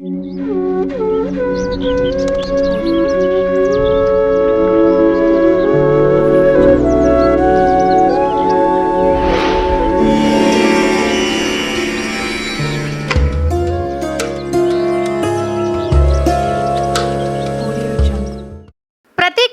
ప్రతి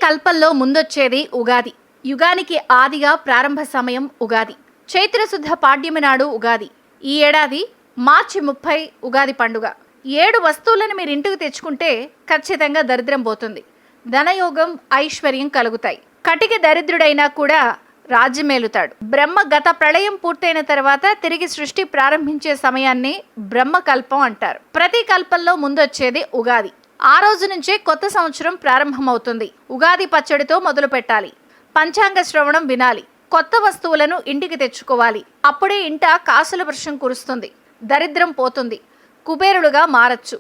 కల్పంలో ముందొచ్చేది ఉగాది. యుగానికి ఆదిగా ప్రారంభ సమయం ఉగాది. చైత్రశుద్ధ పాడ్యమి నాడు ఉగాది. ఈ ఏడాది మార్చి ముప్పై ఉగాది పండుగ. ఏడు వస్తువులను మీరు ఇంటికి తెచ్చుకుంటే ఖచ్చితంగా దరిద్రం పోతుంది. ధనయోగం ఐశ్వర్యం కలుగుతాయి. కటిక దరిద్రుడైనా కూడా రాజ్యమేలుతాడు. బ్రహ్మ గత ప్రళయం పూర్తయిన తర్వాత తిరిగి సృష్టి ప్రారంభించే సమయాన్ని బ్రహ్మకల్పం అంటారు. ప్రతి కల్పంలో ముందొచ్చేది ఉగాది. ఆ రోజు నుంచే కొత్త సంవత్సరం ప్రారంభమవుతుంది. ఉగాది పచ్చడితో మొదలు పెట్టాలి. పంచాంగ శ్రవణం వినాలి. కొత్త వస్తువులను ఇంటికి తెచ్చుకోవాలి. అప్పుడే ఇంట కాసుల వర్షం కురుస్తుంది. దరిద్రం పోతుంది. కుబేరుడుగా మారచ్చు.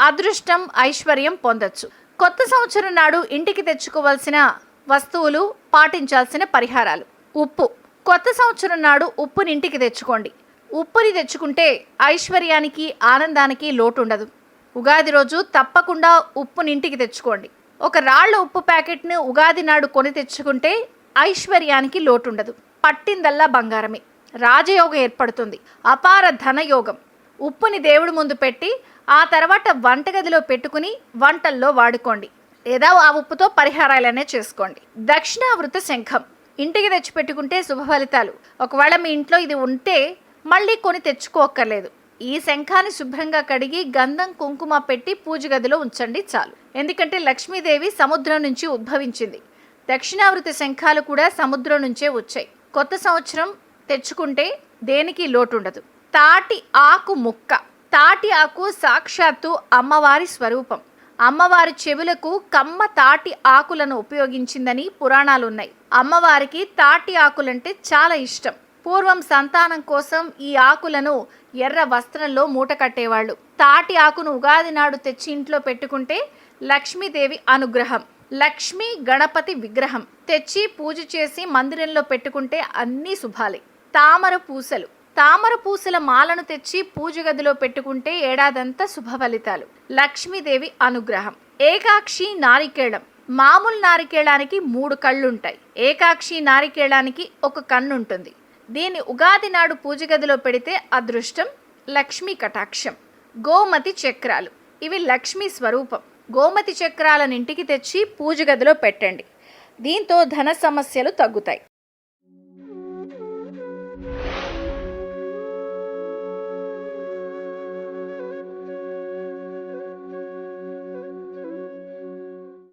అదృష్టం ఐశ్వర్యం పొందొచ్చు. కొత్త సంవత్సరం నాడు ఇంటికి తెచ్చుకోవాల్సిన వస్తువులు పాటించాల్సిన పరిహారాలు. ఉప్పు. కొత్త సంవత్సరం నాడు ఉప్పుని ఇంటికి తెచ్చుకోండి. ఉప్పుని తెచ్చుకుంటే ఐశ్వర్యానికి ఆనందానికి లోటు ఉండదు ఉగాది రోజు తప్పకుండా ఉప్పుని ఇంటికి తెచ్చుకోండి. ఒక రాళ్ళ ఉప్పు ప్యాకెట్ను ఉగాది నాడు కొని తెచ్చుకుంటే ఐశ్వర్యానికి లోటుండదు. పట్టిందల్లా బంగారమే. రాజయోగం ఏర్పడుతుంది. అపార ధనయోగం. ఉప్పుని దేవుడి ముందు పెట్టి ఆ తర్వాత వంటగదిలో పెట్టుకుని వంటల్లో వాడుకోండి. లేదా ఆ ఉప్పుతో పరిహారాలనే చేసుకోండి. దక్షిణావృత శంఖం. ఇంటికి తెచ్చి పెట్టుకుంటే శుభ ఫలితాలు. ఒకవేళ మీ ఇంట్లో ఇది ఉంటే మళ్ళీ కొని తెచ్చుకోక్కర్లేదు. ఈ శంఖాన్ని శుభ్రంగా కడిగి గంధం కుంకుమ పెట్టి పూజ గదిలో ఉంచండి చాలు. ఎందుకంటే లక్ష్మీదేవి సముద్రం నుంచి ఉద్భవించింది. దక్షిణావృత శంఖాలు కూడా సముద్రం నుంచే వచ్చాయి. కొత్త సంవత్సరం తెచ్చుకుంటే దేనికి లోటుండదు. తాటి ఆకు ముక్క. తాటి ఆకు సాక్షాత్తు అమ్మవారి స్వరూపం. అమ్మవారి చెవులకు కమ్మ తాటి ఆకులను ఉపయోగించిందని పురాణాలున్నాయి. అమ్మవారికి తాటి ఆకులంటే చాలా ఇష్టం. పూర్వం సంతానం కోసం ఈ ఆకులను ఎర్ర వస్త్రంలో మూట కట్టేవాళ్ళు. తాటి ఆకును ఉగాది నాడు తెచ్చి ఇంట్లో పెట్టుకుంటే లక్ష్మీదేవి అనుగ్రహం లక్ష్మీ గణపతి విగ్రహం. తెచ్చి పూజ చేసి మందిరంలో పెట్టుకుంటే అన్నీ శుభాలే. తామర పూసలు తామర పూసల మాలను తెచ్చి పూజ గదిలో పెట్టుకుంటే ఏడాదంతా శుభ ఫలితాలు. లక్ష్మీదేవి అనుగ్రహం. ఏకాక్షి నారికేళం. మామూలు నారికేళానికి మూడు కళ్ళుంటాయి. ఏకాక్షి నారికేళానికి ఒక కన్ను ఉంటుంది దీన్ని ఉగాది నాడు పూజ గదిలో పెడితే అదృష్టం లక్ష్మీ కటాక్షం. గోమతి చక్రాలు. ఇవి లక్ష్మీ స్వరూపం. గోమతి చక్రాలను ఇంటికి తెచ్చి పూజ గదిలో పెట్టండి. దీంతో ధన సమస్యలు తగ్గుతాయి.